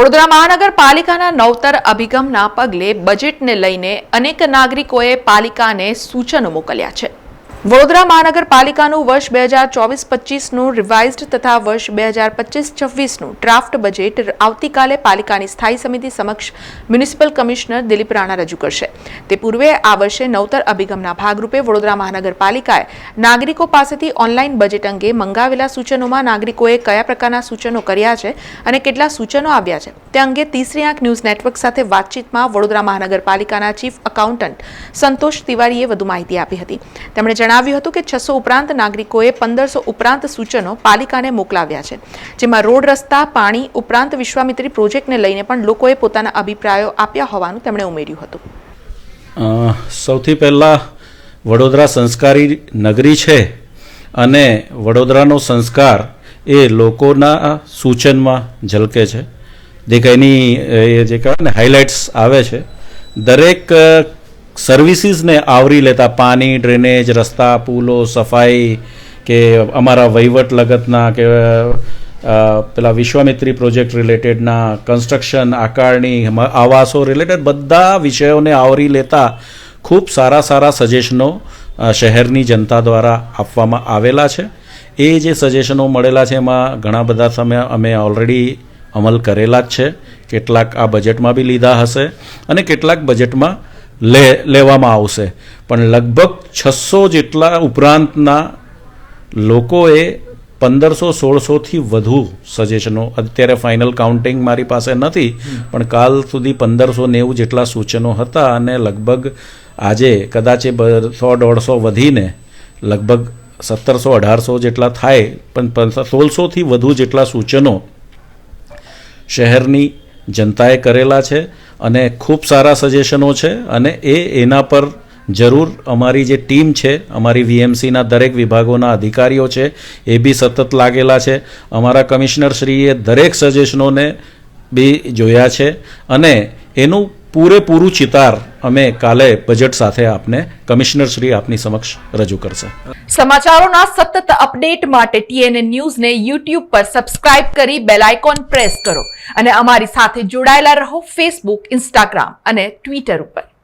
વડોદરા મહાનગરપાલિકાના નવતર અભિગમના પગલે બજેટને લઈને અનેક નાગરિકોએ પાલિકાને સૂચનો મોકલ્યા છે. વડોદરા મહાનગરપાલિકાનું વર્ષ બે હજાર ચોવીસ પચીસનું રિવાઇઝડ તથા વર્ષ બે હજાર પચીસ છવ્વીસનું ડ્રાફ્ટ બજેટ આવતીકાલે પાલિકાની સ્થાયી સમિતિ સમક્ષ મ્યુનિસિપલ કમિશનર દિલીપ રાણા રજૂ કરશે. તે પૂર્વે આ વર્ષે નવતર અભિગમના ભાગરૂપે વડોદરા મહાનગરપાલિકાએ નાગરિકો પાસેથી ઓનલાઈન બજેટ અંગે મંગાવેલા સૂચનોમાં નાગરિકોએ કયા પ્રકારના સૂચનો કર્યા છે અને કેટલા સૂચનો આવ્યા છે તે અંગે તીસરી આંખ ન્યૂઝ નેટવર્ક સાથે વાતચીતમાં વડોદરા મહાનગરપાલિકાના ચીફ એકાઉન્ટન્ટ સંતોષ તિવારીએ વધુ માહિતી આપી હતી. તેમણે જણાવ્યું હતું કે છસો ઉપરાંત નાગરિકોએ પંદરસો ઉપરાંત સૂચનો પાલિકાને મોકલાવ્યા છે, જેમાં રોડ રસ્તા, પાણી ઉપરાંત વિશ્વામિત્રી પ્રોજેક્ટને લઈને પણ લોકોએ પોતાના અભિપ્રાયો આપ્યા હોવાનું તેમણે ઉમેર્યું હતું. સૌથી પહેલાં વડોદરા સંસ્કારી નગરી છે અને વડોદરાનો સંસ્કાર એ લોકોના સૂચનમાં ઝલકે છે. જે કંઈની એ જે કહેવાય ને હાઇલાઇટ્સ આવે છે. દરેક સર્વિસીસને આવરી લેતા પાણી, ડ્રેનેજ, રસ્તા, પુલો, સફાઈ કે અમારા વહીવટ લગતના કે પેલા વિશ્વામિત્રી પ્રોજેક્ટ રિલેટેડના કન્સ્ટ્રક્શન, આકારણી આવાસો રિલેટેડ બધા વિષયોને આવરી લેતા ખૂબ સારા સારા સજેશનો શહેરની જનતા દ્વારા આપવામાં આવેલા છે. એ જે સજેશનો મળેલા છે એમાં ઘણા બધા સમય અમે ઓલરેડી અમલ કરેલા જ છે. કેટલાક આ બજેટમાં બી લીધા હશે અને કેટલાક બજેટમાં લે, લેવામાં આવશે. પણ લગભગ છસો જેટલા ઉપરાંતના લોકોએ પંદરસો સોળસોથી વધુ સજેશનો. અત્યારે ફાઇનલ કાઉન્ટિંગ મારી પાસે નથી, પણ કાલ સુધી પંદરસો નેવું જેટલા સૂચનો હતા અને લગભગ આજે કદાચ એ બસો દોઢસો વધીને લગભગ સત્તરસો અઢારસો જેટલા થાય, પણ સોળસોથી વધુ જેટલા સૂચનો શહેરની જનતાએ કરેલા છે અને ખૂબ સારા સજેશનો છે અને એ એના પર જરૂર અમારી જે ટીમ છે, અમારી વીએમસીના દરેક વિભાગોના અધિકારીઓ છે, એ બી સતત લાગેલા છે. અમારા કમિશનરશ્રીએ દરેક સજેશનોને બી જોયા છે અને એનું પૂરેપૂરું ચિતાર અમે કાલે બજેટ સાથે આપને કમિશનર શ્રી આપની સમક્ષ રજૂ કરશે. સમાચારોના સતત અપડેટ માટે ટીએનએ ન્યૂઝને યુટ્યુબ પર સબસ્ક્રાઇબ કરી બેલ આઇકોન પ્રેસ કરો અને અમારી સાથે જોડાયેલા રહો ફેસબુક ઇન્સ્ટાગ્રામ અને ટ્વિટર ઉપર.